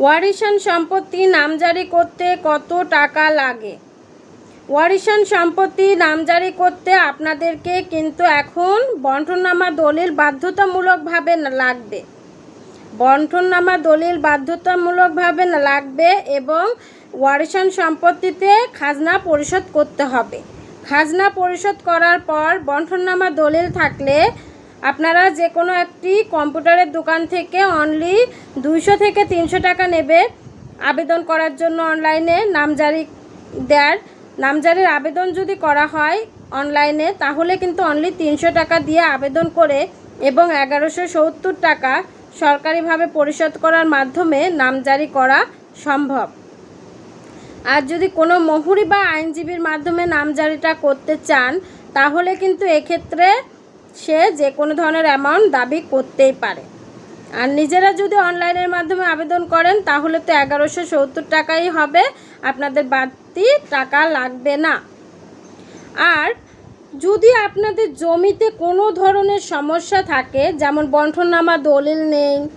ওয়ারিশান সম্পত্তি নামজারি করতে কত টাকা লাগে? ওয়ারিশান সম্পত্তি নামজারি করতে আপনাদেরকে কিন্তু এখন বন্টননামা দলিল বাধ্যতামূলকভাবে লাগবে। বন্টননামা দলিল বাধ্যতামূলকভাবে লাগবে এবং ওয়ারিশান সম্পত্তিতে খাজনা পরিশোধ করতে হবে। খাজনা পরিশোধ করার পর বন্টননামা দলিল থাকলে আপনারা যে কোনো একটি কম্পিউটারের দোকান থেকে অনলি দুইশো থেকে তিনশো টাকা নেবে আবেদন করার জন্য অনলাইনে নামজারি দেয়ার। নামজারির আবেদন যদি করা হয় অনলাইনে তাহলে কিন্তু অনলি তিনশো টাকা দিয়ে আবেদন করে এবং এগারোশো সত্তর টাকা সরকারিভাবে পরিশোধ করার মাধ্যমে নামজারি করা সম্ভব। আর যদি কোনো মহুরি বা আইনজীবীর মাধ্যমে নামজারিটা করতে চান, তাহলে কিন্তু এক্ষেত্রে সে যে কোনো ধরনের অ্যামাউন্ট দাবি করতেই পারে। আর নিজেরা যদি অনলাইনের মাধ্যমে আবেদন করেন, তাহলে তো এগারোশো সত্তর টাকাই হবে। আপনাদের বাড়তি টাকা লাগবে না। আর যদি আপনাদের জমিতে কোনো ধরনের সমস্যা থাকে, যেমন বন্ঠনামা দলিল নেই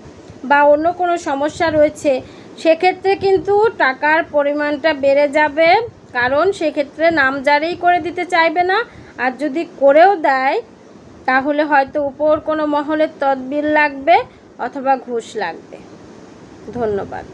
বা অন্য কোনো সমস্যা রয়েছে, সেক্ষেত্রে কিন্তু টাকার পরিমাণটা বেড়ে যাবে। কারণ সেক্ষেত্রে নামজারি করে দিতে চাইবে না। আর যদি করেও দেয় তাহলে হয়তো উপর কোনো মহলের তদবির লাগবে অথবা ঘুষ লাগবে। ধন্যবাদ।